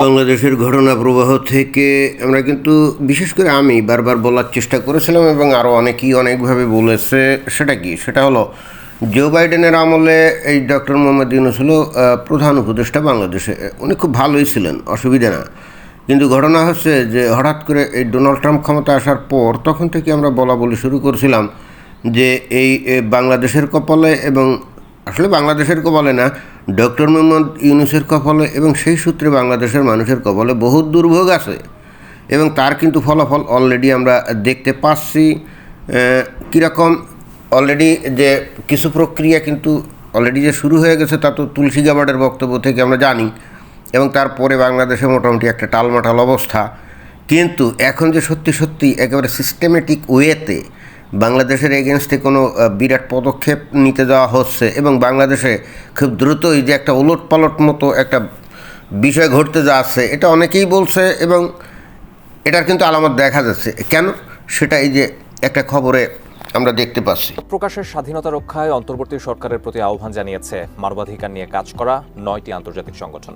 বাংলাদেশের ঘটনা প্রবাহ থেকে আমরা কিন্তু, বিশেষ করে আমি বারবার বলার চেষ্টা করেছিলাম এবং আরও অনেকেই অনেকভাবে বলেছে, সেটা কি? সেটা হলো জো বাইডেনের আমলে এই ডক্টর মোহাম্মদ ইউনুস হলো প্রধান উপদেষ্টা বাংলাদেশে। উনি খুব ভালোই ছিলেন, অসুবিধা না। কিন্তু ঘটনা হচ্ছে যে হঠাৎ করে এই ডোনাল্ড ট্রাম্প ক্ষমতা আসার পর তখন থেকে আমরা বলা বলি শুরু করছিলাম যে এই বাংলাদেশের কপালে এবং আসলে বাংলাদেশের কপালে না ডক্টর মোহাম্মদ ইউনুসের কপালে এবং সেই সূত্রে বাংলাদেশের মানুষের কপালে বহু দুর্ভোগ আছে। এবং তার কিন্তু ফলাফল অলরেডি আমরা দেখতে পাচ্ছি। কীরকম অলরেডি যে কিছু প্রক্রিয়া কিন্তু অলরেডি যে শুরু হয়ে গেছে তা তো তুলসী গাবার্ডের বক্তব্য থেকে আমরা জানি। এবং তারপরে বাংলাদেশে মোটামুটি একটা টালমাটাল অবস্থা। কিন্তু এখন যে সত্যি সত্যি একেবারে সিস্টেমেটিক ওয়েতে বাংলাদেশের এগেনস্টে কোনো বিরাট পদক্ষেপ নিতে যাওয়া হচ্ছে এবং বাংলাদেশে খুব দ্রুতই যে একটা ওলট পালট মতো একটা বিষয় ঘটতে যাচ্ছে এটা অনেকেই বলছে এবং এটার কিন্তু আলামত দেখা যাচ্ছে। কেন? সেটা এই যে একটা খবরে আমরা দেখতে পাচ্ছি। প্রকাশের স্বাধীনতা রক্ষায় অন্তর্বর্তী সরকারের প্রতি আহ্বান জানিয়েছে মানবাধিকার নিয়ে কাজ করা নয়টি আন্তর্জাতিক সংগঠন।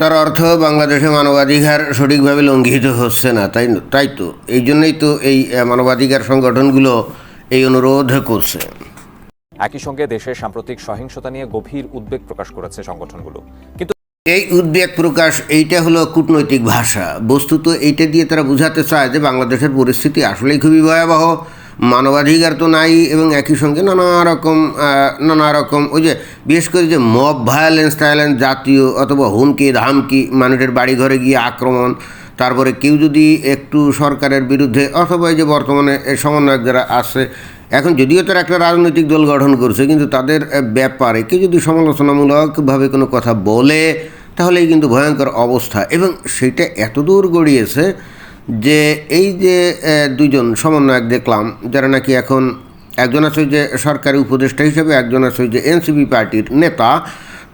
তার অর্থ বাংলাদেশে মানবাধিকার সঠিকভাবে লঙ্ঘিত হচ্ছে না তাই তাই তো? এই জন্যই তো এই মানবাধিকার সংগঠনগুলো এই অনুরোধ করছে। একই সঙ্গে দেশের সাম্প্রতিক সহিংসতা নিয়ে গভীর উদ্বেগ প্রকাশ করেছে সংগঠনগুলো। কিন্তু এই উদ্বেগ প্রকাশ এইটা হলো কূটনৈতিক ভাষা। বস্তুত এইটা দিয়ে তারা বোঝাতে চায় যে বাংলাদেশের পরিস্থিতি আসলেই খুবই ভয়াবহ। মানবাধিকার তো নাই এবং একই সঙ্গে নানা রকম নানা রকম ওই যে বিশেষ করে যে মব ভায়োলেন্স টায়োলেন্স জাতীয় অথবা হুমকি, ধামকি, মানুষের বাড়ি ঘরে গিয়ে আক্রমণ, তারপরে কেউ যদি একটু সরকারের বিরুদ্ধে অথবা এই যে বর্তমানে সমন্বয়ক যারা আছে, এখন যদিও তারা একটা রাজনৈতিক দল গঠন করছে, কিন্তু তাদের ব্যাপারে কেউ যদি সমালোচনামূলকভাবে কোনো কথা বলে, তাহলেই কিন্তু ভয়ঙ্কর অবস্থা। এবং সেটা এত দূর গড়িয়েছে যে এই যে দুজন সমন্বয়ক দেখলাম, যারা নাকি এখন একজন আছে যে সরকারি উপদেষ্টা হিসেবে, একজন আছে যে এনসিপি পার্টির নেতা,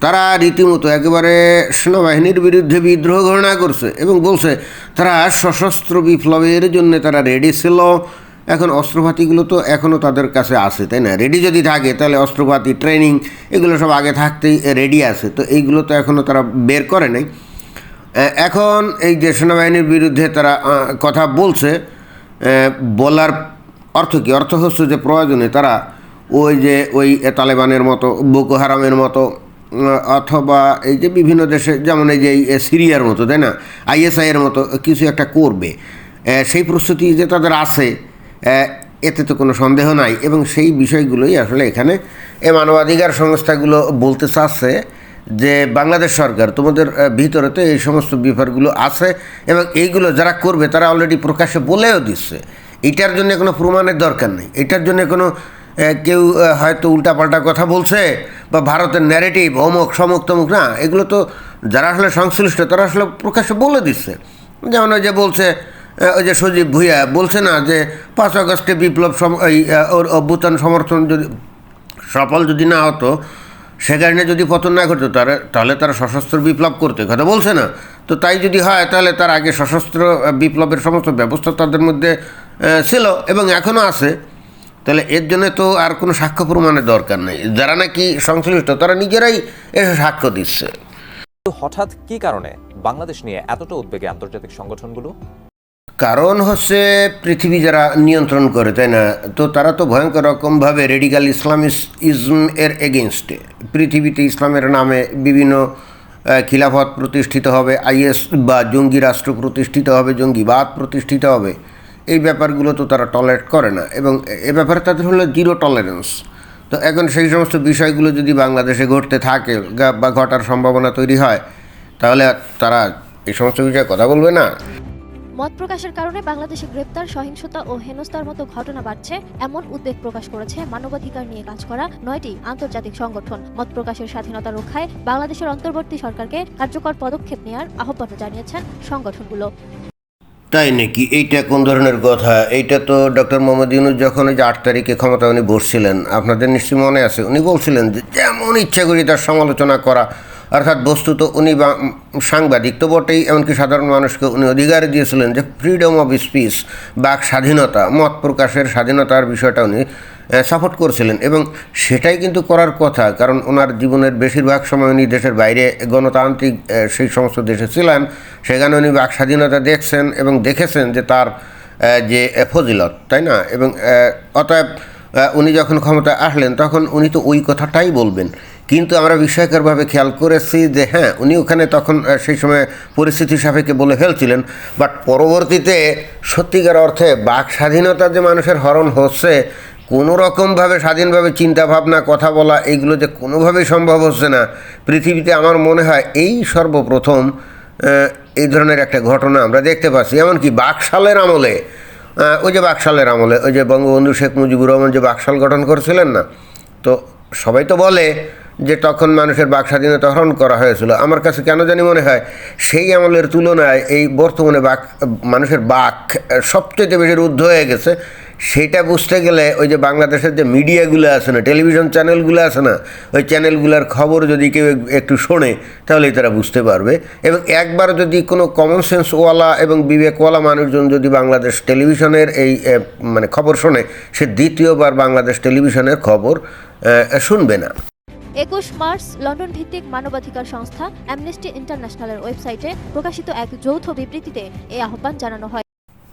তারা রীতিমতো একেবারে সেনাবাহিনীর বিরুদ্ধে বিদ্রোহ ঘোষণা করছে এবং বলছে, তারা সশস্ত্র বিপ্লবের জন্য তারা রেডি ছিল। এখন অস্ত্রপাতিগুলো তো এখনও তাদের কাছে আছে, তাই না? রেডি যদি থাকে, তাহলে অস্ত্রপাতি ট্রেনিং এগুলো সব আগে থাকতেই রেডি আছে। তো এইগুলো তো এখনও তারা বের করে নাই। এখন এই যে সেনাবাহিনীর বিরুদ্ধে তারা কথা বলছে বলার অর্থ কী? অর্থ হচ্ছে যে প্রয়োজনে তারা ওই যে, ওই তালেবানের মতো, বোকো হারামের মতো অথবা এই যে বিভিন্ন দেশে, যেমন এই যে সিরিয়ার মতো, তাই না? আইএসআইয়ের মতো কিছু একটা করবে। সেই প্রস্তুতি যে তাদের আছে এতে তো কোনো সন্দেহ নাই এবং সেই বিষয়গুলোই আসলে এখানে এ মানবাধিকার সংস্থাগুলো বলতে চাচ্ছে যে বাংলাদেশ সরকার তোমাদের ভিতরে তো এই সমস্ত ব্যাপারগুলো আছে এবং এইগুলো যারা করবে তারা অলরেডি প্রকাশ্যে বলেও দিচ্ছে। এটার জন্য কোনো প্রমাণের দরকার নেই। এটার জন্য কোনো কেউ হয়তো উল্টাপাল্টা কথা বলছে বা ভারতের ন্যারেটিভ অমুক, সমুক, তমুক, না, এগুলো তো যারা আসলে সংশ্লিষ্ট তারা আসলে প্রকাশ্যে বলে দিচ্ছে। যেমন ওই যে বলছে ওই যে সজীব ভুইয়া বলছে না যে পাঁচ আগস্টে বিপ্লব সম- এই অভ্যুত্থান সমর্থন যদি, সফল যদি না হতো সে কারণে যদি পতন না করতো তারা তাহলে তারা সশস্ত্র বিপ্লব করতে কথা বলছে না। তো তাই যদি হয়, তাহলে তার আগে সশস্ত্র বিপ্লবের সমস্ত ব্যবস্থা তাদের মধ্যে ছিল এবং এখনও আছে। তাহলে এর জন্য তো আর কোনো সাক্ষ্য প্রমাণের দরকার নেই। যারা নাকি সংশ্লিষ্ট, তারা নিজেরাই এসে সাক্ষ্য দিচ্ছে। হঠাৎ কি কারণে বাংলাদেশ নিয়ে এতটা উদ্বেগে আন্তর্জাতিক সংগঠনগুলো? কারণ হচ্ছে পৃথিবী যারা নিয়ন্ত্রণ করে, তাই না? তো তারা তো ভয়ঙ্কর রকমভাবে রেডিকাল ইসলামিস ইজম এর এগেনস্টে পৃথিবীতে ইসলামের নামে বিভিন্ন খিলাফত প্রতিষ্ঠিত হবে, আইএস বা জঙ্গি রাষ্ট্র প্রতিষ্ঠিত হবে, জঙ্গিবাদ প্রতিষ্ঠিত হবে। এই ব্যাপারগুলো তো তারা টলারেট করে না এবং এ ব্যাপারে তাদের হলো জিরো টলারেন্স তো এখন সেই সমস্ত বিষয়গুলো যদি বাংলাদেশে ঘটতে থাকে বা ঘটার সম্ভাবনা তৈরি হয়, তাহলে তারা এই সমস্ত বিষয়ে কথা বলবে না। মত প্রকাশের কারণে বাংলাদেশে গ্রেপ্তার, সহিংসতা ও হেনস্থার মতো ঘটনা বাড়ছে, এমন উদ্বেগ প্রকাশ করেছে মানবাধিকার নিয়ে কাজ করা নয়টি আন্তর্জাতিক সংগঠন। মত প্রকাশের স্বাধীনতা রক্ষায় বাংলাদেশের অন্তর্বর্তী সরকারকে কার্যকর পদক্ষেপ নেওয়ার আহ্বান জানিয়েছেন সংগঠনগুলো। তাই নাকি? এইটা কোন ধরনের কথা? এইটা তো ডক্টর মোহাম্মদ ইউনুস যখন ওই যে আট তারিখে ক্ষমতা উনি বসছিলেন, আপনাদের নিশ্চয়ই মনে আছে? উনি বলছিলেন যে, যেমন ইচ্ছা করি তার সমালোচনা করা অর্থাৎ বস্তুত উনি সাংবাদিক, তো বটেই, এমনকি সাধারণ মানুষকে উনি অধিকার দিয়েছিলেন যে ফ্রিডম অফ স্পিচ বাক স্বাধীনতা, মত প্রকাশের স্বাধীনতার বিষয়টা উনি সাপোর্ট করছিলেন। এবং সেটাই কিন্তু করার কথা, কারণ ওনার জীবনের বেশিরভাগ সময় উনি দেশের বাইরে গণতান্ত্রিক সেই সমস্ত দেশে ছিলেন। সেখানে উনি বাক স্বাধীনতা দেখছেন এবং দেখেছেন যে তার যে ফজিলত, তাই না? এবং অতএব উনি যখন ক্ষমতায় আসলেন, তখন উনি তো ওই কথাটাই বলবেন। কিন্তু আমরা বিস্ময়করভাবে খেয়াল করেছি যে হ্যাঁ উনি ওখানে তখন সেই সময় পরিস্থিতি সাপেক্ষে বলে ফেলছিলেন। বাট পরবর্তীতে সত্যিকার অর্থে বাক স্বাধীনতা যে মানুষের হরণ হচ্ছে, কোনো রকমভাবে স্বাধীনভাবে চিন্তা ভাবনা কথা বলা, এগুলো যে কোনোভাবেই সম্ভব হচ্ছে না, পৃথিবীতে আমার মনে হয় এই সর্বপ্রথম এই ধরনের একটা ঘটনা আমরা দেখতে পাচ্ছি। এমনকি বাকশালের আমলে ওই যে বাকশালের আমলে, ওই যে বঙ্গবন্ধু শেখ মুজিবুর রহমান যে বাকশাল গঠন করেছিলেন না, তো সবাই তো বলে যে তখন মানুষের বাক স্বাধীনতা হরণ করা হয়েছিল। আমার কাছে কেন জানি মনে হয়, সেই আমলের তুলনায় এই বর্তমানে বাক, মানুষের বাক সবচেয়ে বেশি রুদ্ধ হয়ে গেছে। সেইটা বুঝতে গেলে ওই যে বাংলাদেশের যে মিডিয়াগুলো আছে না, টেলিভিশন চ্যানেলগুলো আছে না, ওই চ্যানেলগুলোর খবর যদি কেউ একটু শোনে, তাহলেই তারা বুঝতে পারবে। এবং একবার যদি কোনো কমন সেন্সওয়ালা এবং বিবেকওয়ালা মানুষজন যদি বাংলাদেশ টেলিভিশনের এই মানে খবর শোনে, সে দ্বিতীয়বার বাংলাদেশ টেলিভিশনের খবর শুনবে না। একুশ মার্চ লন্ডন ভিত্তিক মানবাধিকার সংস্থা অ্যামনেস্টি ইন্টারন্যাশনালের ওয়েবসাইটে প্রকাশিত এক যৌথ বিবৃতিতে এই আহ্বান জানানো হয়।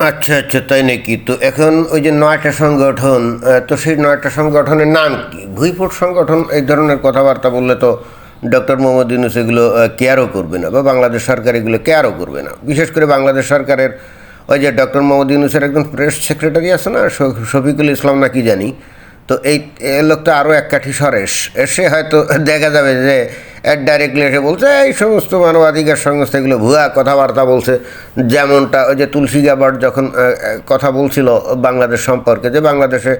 আচ্ছা আচ্ছা তাই নাকি? তো এখন ওই যে নয়টা সংগঠন তো সেই নয়টা সংগঠনের নাম কি? ভুইফোট সংগঠন, এই ধরনের কথাবার্তা বললে তো ডক্টর মোহাম্মদ ইউনুস এগুলো কেয়ারও করবে না বা বাংলাদেশ সরকার এগুলো কেয়ারও করবে না। বিশেষ করে বাংলাদেশ সরকারের ওই যে ডক্টর মোহাম্মদ ইউনুসের একজন প্রেস সেক্রেটারি আছে না শফিকুল ইসলাম নাকি জানি তো এই লোকটা আরও এক কাঠি সরেশ। এসে হয়তো দেখা যাবে যে ডাইরেক্টলি এসে বলছে, এই সমস্ত মানবাধিকার সংস্থা এগুলো ভুয়া কথাবার্তা বলছে। যেমনটা ওই যে তুলসী গাবার যখন কথা বলছিল বাংলাদেশ সম্পর্কে যে বাংলাদেশে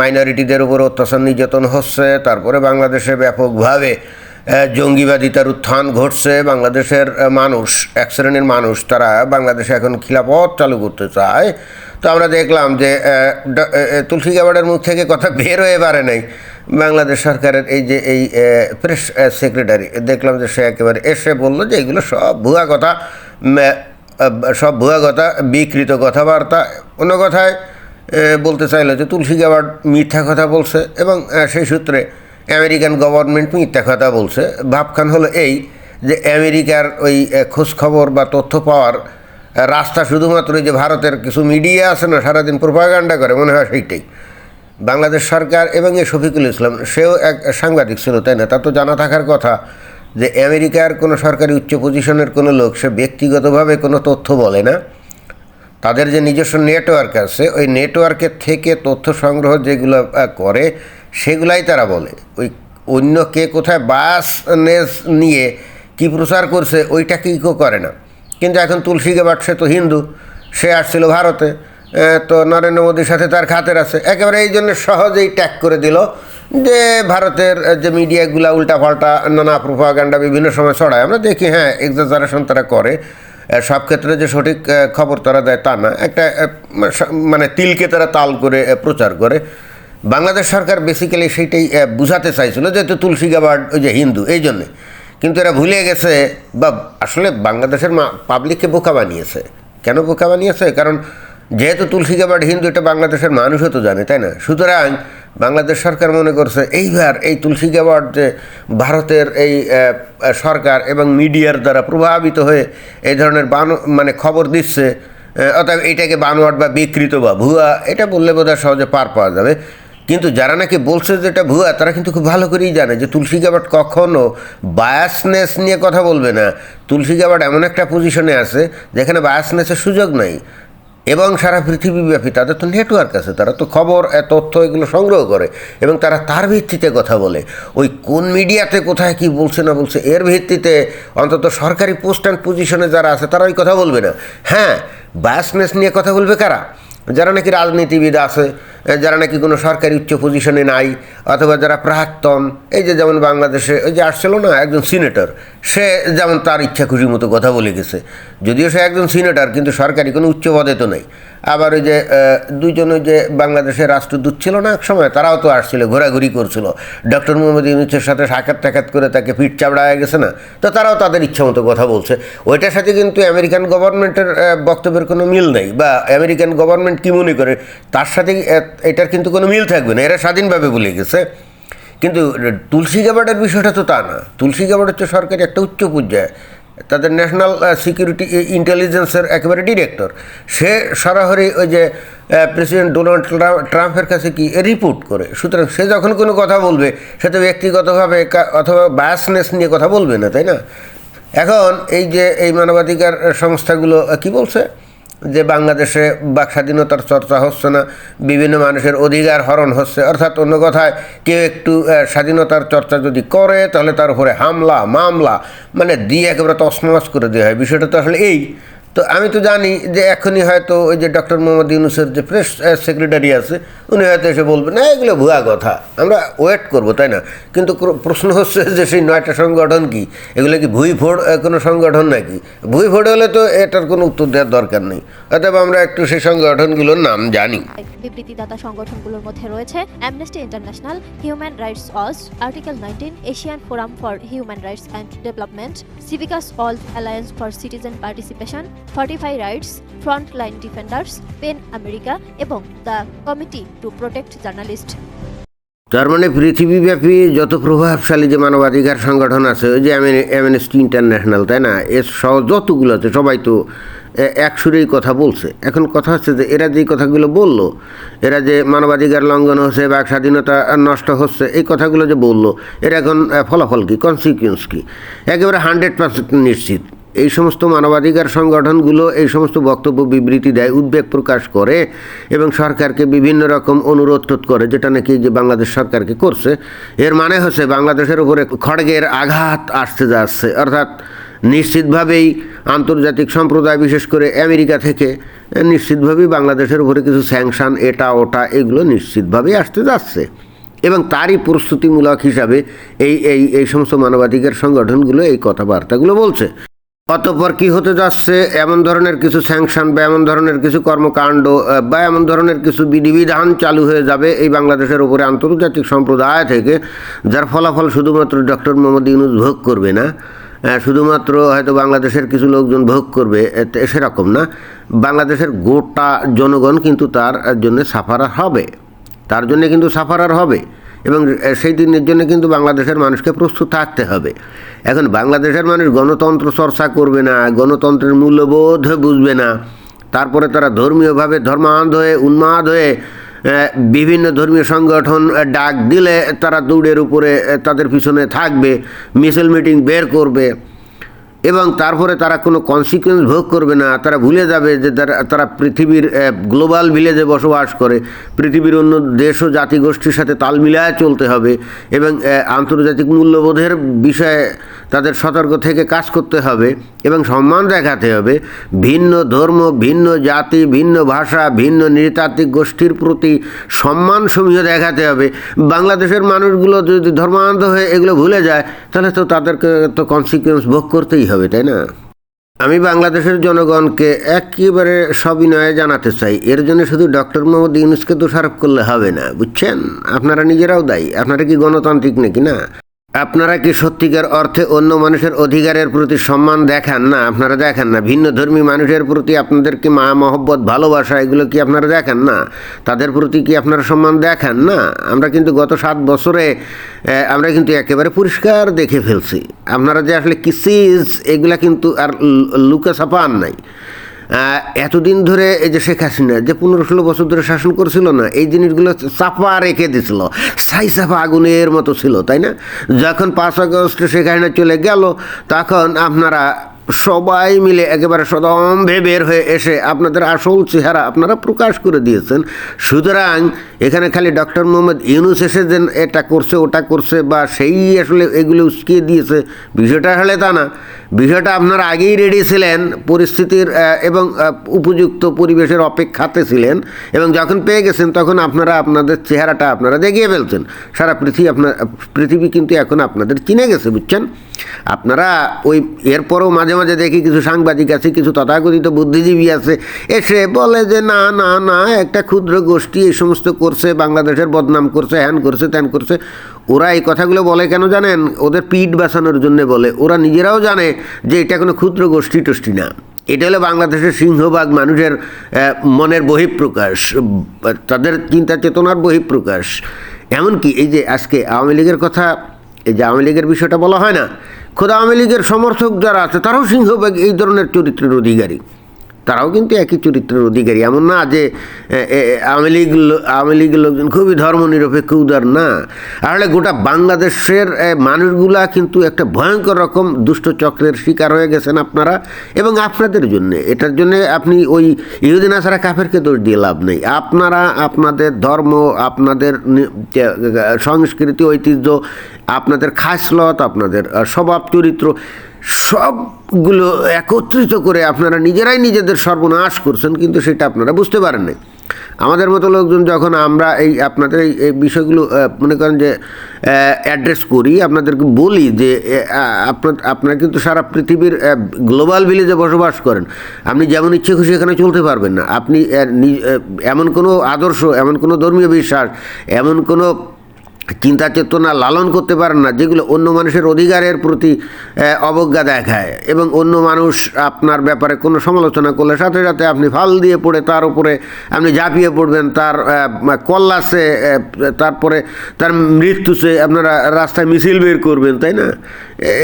মাইনরিটিদের উপর অত্যাচার নির্যাতন হচ্ছে, তারপরে বাংলাদেশে ব্যাপকভাবে জঙ্গিবাদিতার উত্থান ঘটছে, বাংলাদেশের মানুষ, এক শ্রেণির মানুষ, তারা বাংলাদেশে এখন খিলাফত চালু করতে চায়। তো আমরা দেখলাম যে তুলসী গাবার্ডের মুখ থেকে কথা বের হয়ে পারে নাই। বাংলাদেশ সরকারের এই যে, এই প্রেস সেক্রেটারি দেখলাম যে সে একেবারে এসে বলল যে এগুলো সব ভুয়া কথা সব ভুয়া কথা, বিকৃত কথাবার্তা। অন্য কথায় বলতে চাইলো যে তুলসী গাবার্ড মিথ্যা কথা বলছে এবং সেই সূত্রে আমেরিকান গভর্নমেন্ট মিথ্যা কথা বলছে। ভাবখান হলো এই যে আমেরিকার ওই খোঁজখবর বা তথ্য পাওয়ার রাস্তা শুধুমাত্র যে ভারতের কিছু মিডিয়া আছে না, সারাদিন প্রোপাগান্ডা করে, মনে হয় সেইটাই। বাংলাদেশ সরকার এবং এ শফিকুল ইসলাম, সেও এক সাংবাদিক ছিল, তাই না? তা তো জানা থাকার কথা যে আমেরিকার কোনো সরকারি উচ্চ পজিশনের কোনো লোক, সে ব্যক্তিগতভাবে কোনো তথ্য বলে না। তাদের যে নিজস্ব নেটওয়ার্ক আছে, ওই নেটওয়ার্কের থেকে তথ্য সংগ্রহ যেগুলো করে, সেগুলাই তারা বলে। ওই অন্য কে কোথায় বাসনেস নিয়ে কি প্রচার করছে, ওইটা কি করে না। কিন্তু এখন তুলসী গেবাট সে তো হিন্দু, সে আসছিল ভারতে তো নরেন্দ্র মোদীর সাথে তার খাতের আছে। একেবারে এই জন্য সহজেই ট্যাগ করে দিল যে ভারতের যে মিডিয়াগুলা উল্টাপাল্টা, নানা প্রোপাগান্ডা বিভিন্ন সময় ছড়ায়। আমরা দেখি হ্যাঁ এক্সাজারেশন তারা করে। সব ক্ষেত্রে যে সঠিক খবর তারা দেয় তা না। একটা মানে তিলকে তারা তাল করে প্রচার করে। বাংলাদেশ সরকার বেসিক্যালি সেইটাই বুঝাতে চাইছিল, যেহেতু তুলসী গাবার্ড ওই যে হিন্দু, এই জন্যে। কিন্তু এরা ভুলে গেছে বা আসলে বাংলাদেশের মা পাবলিককে বোকা বানিয়েছে। কেন বোকা বানিয়েছে? কারণ যেহেতু তুলসী গাবার্ড হিন্দু, এটা বাংলাদেশের মানুষও তো জানে, তাই না? সুতরাং বাংলাদেশ সরকার মনে করছে, এইবার এই তুলসী গাবার্ড যে ভারতের এই সরকার এবং মিডিয়ার দ্বারা প্রভাবিত হয়ে এই ধরনের বানো মানে খবর দিচ্ছে অতএব এইটাকে বানোয়াট বা বিকৃত বা ভুয়া, এটা বললে বোধহয় সহজে পার পাওয়া যাবে। কিন্তু যারা নাকি বলছে যে এটা ভুয়া, তারা কিন্তু খুব ভালো করেই জানে যে তুলসী গাবাট কখনো বায়াসনেস নিয়ে কথা বলবে না। তুলসী গাবাট এমন একটা পজিশনে আছে যেখানে বায়াসনেসের সুযোগ নাই। এবং সারা পৃথিবীব্যাপী তাদের তো নেটওয়ার্ক আছে, তারা তো খবর তথ্য এগুলো সংগ্রহ করে এবং তারা তার ভিত্তিতে কথা বলে। ওই কোন মিডিয়াতে কোথায় কি বলছে না বলছে, এর ভিত্তিতে অন্তত সরকারি পোস্ট অ্যান্ড পজিশনে যারা আছে, তারা ওই কথা বলবে না। হ্যাঁ বায়াসনেস নিয়ে কথা বলবে কারা? যারা নাকি রাজনীতিবিদ আছে যারা নাকি কোনো সরকারি উচ্চ পজিশনে নাই, অথবা যারা প্রাক্তন, এই যে যেমন বাংলাদেশে, ওই যে আসছিল না, একজন সিনেটর সে যেমন তার ইচ্ছা খুশি মতো কথা বলে গেছে। যদিও সে একজন সিনেটর কিন্তু সরকারি কোনো উচ্চ পদে তো নেই। আবার ওই যে দুইজন ওই যে বাংলাদেশের রাষ্ট্রদূত ছিল না এক সময়, তারাও তো আসছিল, ঘোরাঘুরি করছিল। ডক্টর মোহাম্মদ ইউনুসের সাথে সাক্ষাৎ টাকাত করে তাকে পিঠ চাপড়ায় গেছে না, তো তারাও তাদের ইচ্ছা মতো কথা বলছে। ওইটার সাথে কিন্তু আমেরিকান গভর্নমেন্টের বক্তব্যের কোনো মিল নেই, বা আমেরিকান গভর্নমেন্ট কী মনে করে? তার সাথে এটার কিন্তু কোনো মিল থাকবে না, এরা স্বাধীনভাবে বলে গেছে। কিন্তু তুলসী গাবার্ডের বিষয়টা তো তা না। তুলসী গাবার্ড হচ্ছে সরকারি একটা উচ্চ পর্যায়ে, তাদের ন্যাশনাল সিকিউরিটি ইন্টেলিজেন্সের একেবারে ডিরেক্টর। সে সরাসরি ওই যে প্রেসিডেন্ট ডোনাল্ড ট্রাম্প- ট্রাম্পের কাছে কি রিপোর্ট করে? সুতরাং সে যখন কোনো কথা বলবে, সে তো ব্যক্তিগতভাবে অথবা বায়াসনেস নিয়ে কথা বলবে না, তাই না? এখন এই যে এই মানবাধিকার সংস্থাগুলো কি বলছে? যে বাংলাদেশে বাক স্বাধীনতার চর্চা হচ্ছে না, বিভিন্ন মানুষের অধিকার হরণ হচ্ছে, অর্থাৎ অন্য কথায় কেউ একটু স্বাধীনতার চর্চা যদি করে, তাহলে তার উপরে হামলা, মামলা মানে দিয়ে একেবারে তসমস করে দেওয়া হয়। বিষয়টা তো আসলে এই তো আমি তো জানি যে এখনই হয়তো ওই যে ডক্টর মোহাম্মদ ইউনুসের যে প্রেস সেক্রেটারি আছে, উনি হয়তো এসে বলবেন না, এগুলো ভুয়া কথা, আমরা ওয়েট করব, তাই না? কিন্তু প্রশ্ন হচ্ছে যে সেই নয়টা সংগঠন কি? এগুলো কি ভুই ফোড় কোনো সংগঠন নাকি? ভুই ফোড় হলে তো এটার কোনো উত্তর দেওয়ার দরকার নেই। অতএব আমরা একটু সেই সংগঠনগুলোর নাম জানি। বিবৃতিদাতা সংগঠনগুলোর মধ্যে রয়েছে Amnesty International Human Rights Watch Article Nineteen Asian Forum for Human Rights and Development সিভিকাস all alliance for citizen participation Fortify Rights Front Line Defenders PEN America এবং the committee to protect journalist তার মানে পৃথিবীব্যাপী যত প্রভাবশালী যে মানবাধিকার সংগঠন আছে, ওই যে অ্যামনেস্টি ইন্টারন্যাশনাল তাই না? এর সহ যতগুলো আছে, সবাই তো এক সুরেই কথা বলছে। এখন কথা হচ্ছে যে এরা যেই কথাগুলো বলল, এরা যে মানবাধিকার লঙ্ঘন হচ্ছে বা স্বাধীনতা নষ্ট হচ্ছে, এই কথাগুলো যে বলল, এর এখন ফলাফল কী? কনসিকুয়েন্স কী? একেবারে হান্ড্রেড পার্সেন্ট নিশ্চিত। এই সমস্ত মানবাধিকার সংগঠনগুলো এই সমস্ত বক্তব্য বিবৃতি দেয়, উদ্বেগ প্রকাশ করে এবং সরকারকে বিভিন্ন রকম অনুরোধ করে, যেটা নাকি যে বাংলাদেশ সরকারকে করছে, এর মানে হচ্ছে বাংলাদেশের উপরে খড়গের আঘাত আসতে যাচ্ছে। অর্থাৎ নিশ্চিতভাবেই আন্তর্জাতিক সম্প্রদায়, বিশেষ করে আমেরিকা থেকে, নিশ্চিতভাবেই বাংলাদেশের উপরে কিছু স্যাংশন, এটা, ওটা, এগুলো নিশ্চিতভাবেই আসতে যাচ্ছে। এবং তারই প্রস্তুতিমূলক হিসাবে এই এই এই সমস্ত মানবাধিকার সংগঠনগুলো এই কথাবার্তাগুলো বলছে। অতঃপর কি হতে যাচ্ছে? এমন ধরনের কিছু স্যাংশন বা এমন ধরনের কিছু কর্মকাণ্ড বা এমন ধরনের কিছু বিধিবিধান চালু হয়ে যাবে এই বাংলাদেশের উপরে আন্তর্জাতিক সম্প্রদায় থেকে, যার ফলাফল শুধুমাত্র ডক্টর মোহাম্মদ ইউনুস ভোগ করবে না? শুধুমাত্র হয়তো বাংলাদেশের কিছু লোকজন ভোগ করবে সেরকম না। বাংলাদেশের গোটা জনগণ কিন্তু তার জন্য সাফারার হবে। তার জন্য কিন্তু সাফারার হবে। এবং সেই দিনের জন্য কিন্তু বাংলাদেশের মানুষকে প্রস্তুত থাকতে হবে। এখন বাংলাদেশের মানুষ গণতন্ত্র চর্চা করবে না, গণতন্ত্রের মূল্যবোধ বুঝবে না। তারপরে তারা ধর্মীয়ভাবে ধর্মান্ধ হয়ে, উন্মাদ হয়ে বিভিন্ন ধর্মীয় সংগঠন ডাক দিলে তারা দৌড়ের উপরে তাদের পিছনে থাকবে, মিছিল মিটিং বের করবে। এবং তারপরে তারা কোনো কনসিকুয়েন্স ভোগ করবে না, তারা ভুলে যাবে যে তারা তারা পৃথিবীর গ্লোবাল ভিলেজে বসবাস করে, পৃথিবীর অন্য দেশ ও জাতিগোষ্ঠীর সাথে তাল মিলায় চলতে হবে এবং আন্তর্জাতিক মূল্যবোধের বিষয়ে তাদের সতর্ক থেকে কাজ করতে হবে এবং সম্মান দেখাতে হবে। ভিন্ন ধর্ম, ভিন্ন জাতি, ভিন্ন ভাষা, ভিন্ন নৃতাত্ত্বিক গোষ্ঠীর প্রতি সম্মান সমীহ দেখাতে হবে। বাংলাদেশের মানুষগুলো যদি ধর্মান্ধ হয়ে এগুলো ভুলে যায়, তাহলে তো তাদেরকে তো কনসিকুয়েন্স ভোগ করতেই হবে, তাই না? আমি বাংলাদেশের জনগণকে একেবারে সবিনয়ে জানাতে চাই। এর জন্য শুধু ডক্টর মোহাম্মদ ইউনুসকে দোষারোপ করলে হবে না, বুঝছেন? আপনারা নিজেরাও দায়ী। আপনারা কি গণতান্ত্রিক নাকি না? আপনারা কি সত্যিকার অর্থে অন্য মানুষের অধিকারের প্রতি সম্মান দেখান? না, আপনারা দেখান না। ভিন্ন ধর্মী মানুষের প্রতি আপনাদের কি মা মহব্বত, ভালোবাসা, এগুলো কি আপনারা দেখান? না। তাদের প্রতি কি আপনারা সম্মান দেখান? না। আমরা কিন্তু গত সাত বছরে আমরা কিন্তু একেবারে পরিষ্কার দেখে ফেলছি। আপনারা যে আসলে কিসিস এগুলা কিন্তু আর লুকা ছাপান নাই। এতদিন ধরে এই যে শেখ হাসিনা, যে পনেরো ষোলো বছর ধরে শাসন করছিল না, এই জিনিসগুলো চাপা রেখে দিছিল সাই সাফা আগুনের মতো ছিল, তাই না? যখন পাঁচ আগস্ট শেখ হাসিনা চলে গেল, তখন আপনারা সবাই মিলে একেবারে সদম্ভে বের হয়ে এসে আপনাদের আসল চেহারা আপনারা প্রকাশ করে দিয়েছেন। সুতরাং এখানে খালি ডক্টর মোহাম্মদ ইউনুস এসে যে এটা করছে, ওটা করছে বা সেই আসলে এগুলো উস্কিয়ে দিয়েছে, বিষয়টা হলে তা না। বিষয়টা আপনারা আগেই রেডি ছিলেন, পরিস্থিতির এবং উপযুক্ত পরিবেশের অপেক্ষাতে ছিলেন এবং যখন পেয়ে গেছেন তখন আপনারা আপনাদের চেহারাটা আপনারা দেখিয়ে ফেলছেন। সারা পৃথিবী আপনার, পৃথিবী কিন্তু এখন আপনাদের চিনে গেছে, বুঝছেন? আপনারা ওই এরপরও মাঝে মাঝে দেখি কিছু সাংবাদিক আছে, কিছু তথাকথিত বুদ্ধিজীবী আছে, এসে বলে যে না না না, একটা ক্ষুদ্র গোষ্ঠী এই সমস্ত করছে, বাংলাদেশের বদনাম করছে, হ্যান করছে, ত্যান করছে। ওরা এই কথাগুলো বলে কেন জানেন? ওদের পিঠ বাঁচানোর জন্য বলে। ওরা নিজেরাও জানে যে এটা কোনো ক্ষুদ্র গোষ্ঠী টোষ্ঠী না। এটা হলো বাংলাদেশের সিংহভাগ মানুষের মনের বহিঃপ্রকাশ, তাদের চিন্তা চেতনার বহিঃপ্রকাশ। এমনকি এই যে আজকে আওয়ামী লীগের কথা, এই যে আওয়ামী লীগের বিষয়টা বলা হয় না খোদা আওয়ামী লীগের সমর্থক যারা আছে তারাও সিংহভাগ এই ধরনের চরিত্রের অধিকারী। তারাও কিন্তু একই চরিত্রের অধিকারী। এমন না যে আওয়ামী লীগ আওয়ামী লীগের লোকজন খুবই ধর্মনিরপেক্ষ, উদার, না। আসলে গোটা বাংলাদেশের মানুষগুলা কিন্তু একটা ভয়ঙ্কর রকম দুষ্ট চক্রের শিকার হয়ে গেছেন আপনারা এবং আপনাদের জন্য। এটার জন্য আপনি ওই ইহুদিন আসারা কাফেরকে দোষ দিয়ে লাভ নেই। আপনারা আপনাদের ধর্ম, আপনাদের সংস্কৃতি, ঐতিহ্য, আপনাদের খাসলত, আপনাদের স্বভাব চরিত্র সবগুলো একত্রিত করে আপনারা নিজেরাই নিজেদের সর্বনাশ করছেন, কিন্তু সেটা আপনারা বুঝতে পারেন না আমাদের মতো লোকজন যখন আমরা এই আপনাদের এই বিষয়গুলো মনে করেন যে অ্যাড্রেস করি, আপনাদেরকে বলি যে আপনার, আপনারা কিন্তু সারা পৃথিবীর গ্লোবাল ভিলেজে বসবাস করেন। আপনি যেমন ইচ্ছে খুশি এখানে চলতে পারবেন না। আপনি এমন কোনো আদর্শ, এমন কোনো ধর্মীয় বিশ্বাস, এমন কোনো চিন্তা চেতনা লালন করতে পারেন না, যেগুলো অন্য মানুষের অধিকারের প্রতি অবজ্ঞা দেখায় এবং অন্য মানুষ আপনার ব্যাপারে কোনো সমালোচনা করলে সাথে সাথে আপনি ফাল দিয়ে পড়ে, তার উপরে আপনি ঝাঁপিয়ে পড়বেন, তার কল্লাসে তারপরে তার মৃত্যুসে আপনারা রাস্তায় মিছিল বের করবেন, তাই না?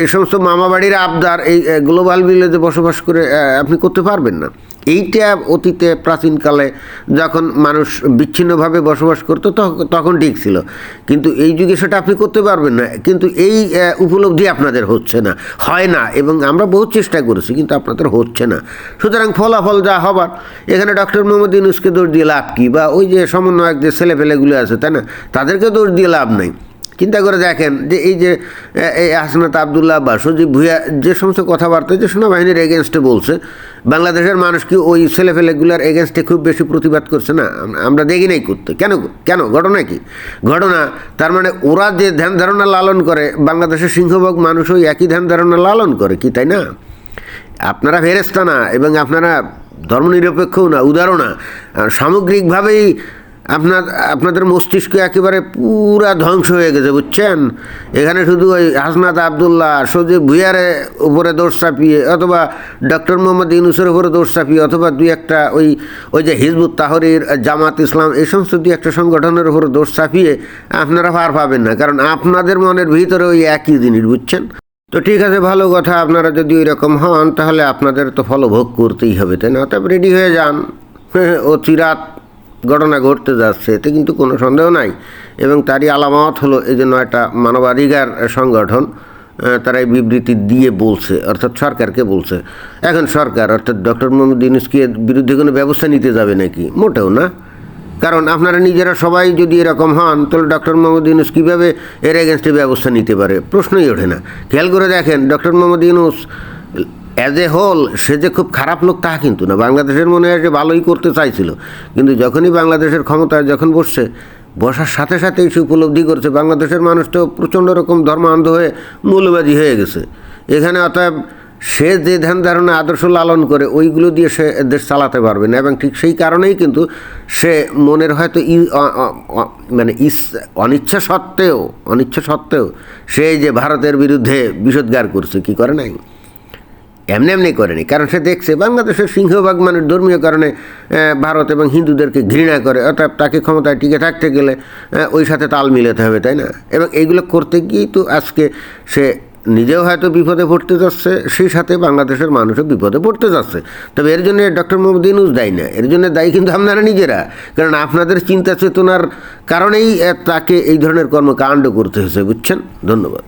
এই সমস্ত মামাবাড়ির আবদার, এই গ্লোবাল ভিলেজে বসবাস করে আপনি করতে পারবেন না। এইটা অতীতে প্রাচীনকালে যখন মানুষ বিচ্ছিন্নভাবে বসবাস করতো, তখ- তখন ঠিক ছিল। কিন্তু এই যুগে সেটা আপনি করতে পারবেন না। কিন্তু এই উপলব্ধি আপনাদের হচ্ছে না। হয় না, এবং আমরা বহু চেষ্টা করেছি, কিন্তু আপনাদের হচ্ছে না। সুতরাং ফলাফল যা হবার, এখানে ডক্টর মোহাম্মদ ইউনুসকে দোষ দিয়ে লাভ কী? বা ওই যে সমন্বয়ক যে ছেলেপেলেগুলো আছে, তাই না? তাদেরকে দোষ দিয়ে লাভ নেই। চিন্তা করে দেখেন যে এই যে এই হাসনাত আবদুল্লাহ বা সজীব ভুইয়া যে সমস্ত কথাবার্তা, যে সেনাবাহিনীর এগেনস্টে বলছে, বাংলাদেশের মানুষ কি ওই ছেলেফেলেগুলার এগেনস্টে খুব বেশি প্রতিবাদ করছে? না, আমরা দেখি নাই করতে। কেন কেন? ঘটনা কি? ঘটনা, তার মানে ওরা যে ধ্যান ধারণা লালন করে, বাংলাদেশের সিংহভাগ মানুষ ওই একই ধ্যান ধারণা লালন করে, কি তাই না? আপনারা ফেরেস্তা না, এবং আপনারা ধর্মনিরপেক্ষও না, উদারও না। সামগ্রিকভাবেই আপনার, আপনাদের মস্তিষ্ক একেবারে পুরা ধ্বংস হয়ে গেছে, বুঝছেন? এখানে শুধু ওই হাসনাত আবদুল্লাহ, সজীব ভুইয়ারে উপরে দোষ চাপিয়ে, অথবা ডক্টর মোহাম্মদ ইউনুসের উপরে দোষ চাপিয়ে, অথবা দুই একটা ওই ওই যে হিজবুত তাহরির, জামাত ইসলাম, এই সমস্ত দুই একটা সংগঠনের উপরে দোষ চাপিয়ে আপনারা পার পাবেন না, কারণ আপনাদের মনের ভিতরে ওই একই জিনিস, বুঝছেন? তো ঠিক আছে, ভালো কথা, আপনারা যদি ওই রকম হন, তাহলে আপনাদের তো ফলভোগ করতেই হবে, তাই না? অতএব রেডি হয়ে যান। ও চিরাত ঘটনা ঘটতে যাচ্ছে, এতে কিন্তু কোনো সন্দেহ নাই। এবং তারই আলামত হলো এই জন্য একটা মানবাধিকার সংগঠন তারা এই বিবৃতি দিয়ে বলছে, অর্থাৎ সরকারকে বলছে। এখন সরকার, অর্থাৎ ডক্টর মোহাম্মদ ইউনুসকে বিরুদ্ধে কোনো ব্যবস্থা নিতে যাবে নাকি? মোটেও না। কারণ আপনারা নিজেরা সবাই যদি এরকম হন, তাহলে ডক্টর মোহাম্মদ ইউনুস কীভাবে এর এগেনস্টে ব্যবস্থা নিতে পারে? প্রশ্নই ওঠে না। খেয়াল করে দেখেন, doctor Mohammad Yunus as a whole সে যে খুব খারাপ লোক তা কিন্তু না। বাংলাদেশের মনে হয় যে ভালোই করতে চাইছিল। কিন্তু যখনই বাংলাদেশের ক্ষমতায় যখন বসছে, বসার সাথে সাথেই সে উপলব্ধি করছে। বাংলাদেশের মানুষ তো প্রচণ্ড রকম ধর্মান্ধ হয়ে মূল্যবাদী হয়ে গেছে। এখানে অতএব সে যে ধ্যান ধারণা, আদর্শ লালন করে, ওইগুলো দিয়ে সে দেশ চালাতে পারবে না। এবং ঠিক সেই কারণেই কিন্তু সে মনের হয়তো ই মানে ইস, অনিচ্ছা সত্ত্বেও অনিচ্ছা সত্ত্বেও সে যে ভারতের বিরুদ্ধে বিষোদ্গার করছে। কি করে নাই? এমনি এমনি করেনি। কারণ সে দেখছে বাংলাদেশের সিংহভাগ মানুষ ধর্মীয় কারণে ভারত এবং হিন্দুদেরকে ঘৃণা করে, অর্থাৎ তাকে ক্ষমতায় টিকে থাকতে গেলে ওই সাথে তাল মিলাতে হবে, তাই না? এবং এইগুলো করতে গিয়েই তো আজকে সে নিজেও হয়তো বিপদে পড়তে যাচ্ছে, সেই সাথে বাংলাদেশের মানুষও বিপদে পড়তে যাচ্ছে। তবে এর জন্য ডক্টর মোহাম্মদ ইউনুস দায়ী না, এর জন্য দায়ী কিন্তু আপনারা নিজেরা। কারণ আপনাদের চিন্তা চেতনার কারণেই তাকে এই ধরনের কর্মকাণ্ড করতে হয়েছে, বুঝছেন? ধন্যবাদ।